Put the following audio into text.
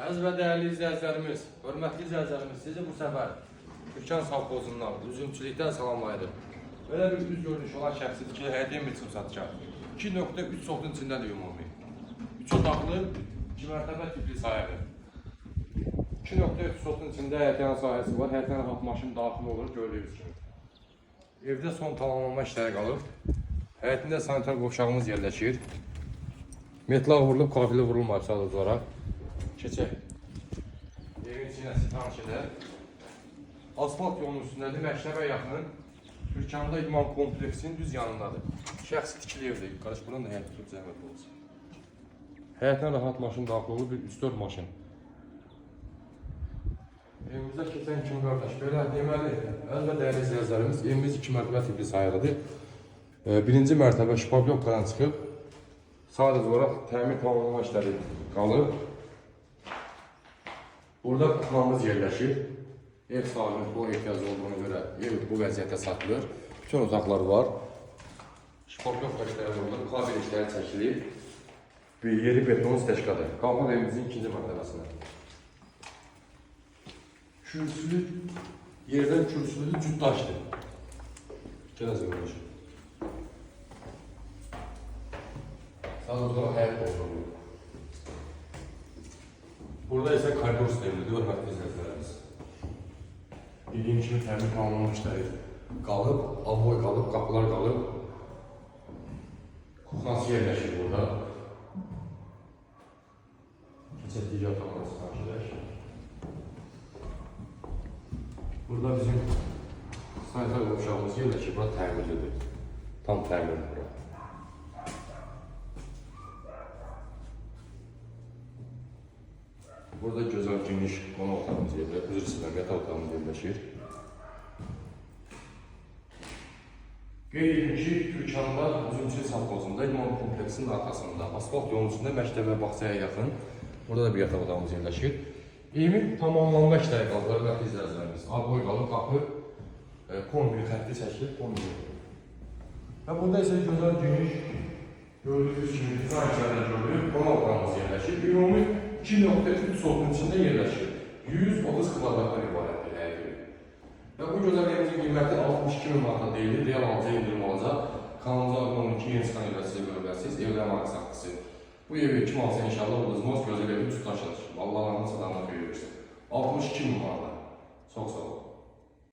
Əziz və dəyərli izləyicilərimiz, hörmətli izləyicilərimiz, sizi bu səfər Türkan savxozundan, üzümçülükdən salamlayırıq. Belə bir üz görünüşü olan şəxsi tikili həyətə bir çıxıb satacaq. 2.3 sotun içindədir ümumi. 3 otaqlı, 2 mərtəbə tipli sayədir. 2.3 sotun içində həyətyan sahəsi var, həyətyan rahat maşın daxil olur, gördüyünüz kimi. Evdə son tamamlanma işləri qalıb. Həyətində sanitar qovşağımız yerləşir. Metla vurulub, kafili vurulmayıb sadəcə olaraq. Keçək. Evin içinə tanış edər. Asfalt yolunun üstündədir, Məktəbə yaxın. Türkanda idman kompleksinin düz yanındadır. Şəxsi tikili evdir. Qardaş, buradan da həyət tutub zəhmət olsun. Həyətdən rahat maşın daxil olur, bir 3-4 maşın. Evimizdə keçən kimi qardaş, belə deməli, və dəyərli izləyicilərimiz, evimiz iki mərtəbə tipli sayılıdır. Birinci mərtəbə şpablokkadan çıxıb, sadəcə olaraq təmir tamamlama işləri qalıb. Burada kuklamız yerləşir. Ev sahibinin bu ehtiyacı olduğuna görə ev bu vəziyyətdə satılır. Bütün otaqlar var. Şpablokka işləri vurulur, kabel işləri çəkilir. Bir yeri beton steşkadır. Qalxaq evimizin ikinci mərtəbəsinə. Kürsülü, yerdən kürsülü cütdaşdır. Gələcək yoldaşım. Sadəcə olaraq həyat olmalı. Burada ise koridor sistemidir, hörmətli izləyicilərimiz. Dediyim kimi təmir tamamlamışlar. Qalıb, avoy qalıb, qapılar qalıb. Kuxnası yerləşir burada. Otaqlara sitaş edək. Burada bizim sanitar qovşağımız yerləşir, bura təmirlidir. Tam təmirli bura. Burada gözəl geniş qonaq otağımız yerləşir, üzr istəyirəm, yataq otağımız yerləşir. Qeyd edim ki, Türkanda Üzümçü savxozunda İmam kompleksinin arxasında, asfalt yolun üstündə məktəb və bağçaya yaxın. Burada da bir yataq otağımız yerləşir. Evin tamamlanma işləri qaldı, hörmətli izləyicilərimiz. Aboy qalıb, qapı, e, kombi xətti çəkilir, kombi. Və burada isə gözəl geniş, gördüyünüz kimi dizayn işlərdə görülür, qonaq otağımız yerləşir. Ümumi 2.3 sotun içində yerləşir. 130 kvadratdan ibarətdir hər biri. Və bu gözəl evimizin qiyməti 62 min manata deyilir. Real alıcı indirim olacaq. Kanalımıza abunə olun ki, yeni çıxan evlər sizə görə bilərsiniz. Evlər marka saxlısı. Bu evi kim alsa inşallah uduzmaz, gözəl evi tutaşır. Allah anı sadamat verirsin. 62 min manata. Çox sağ olun.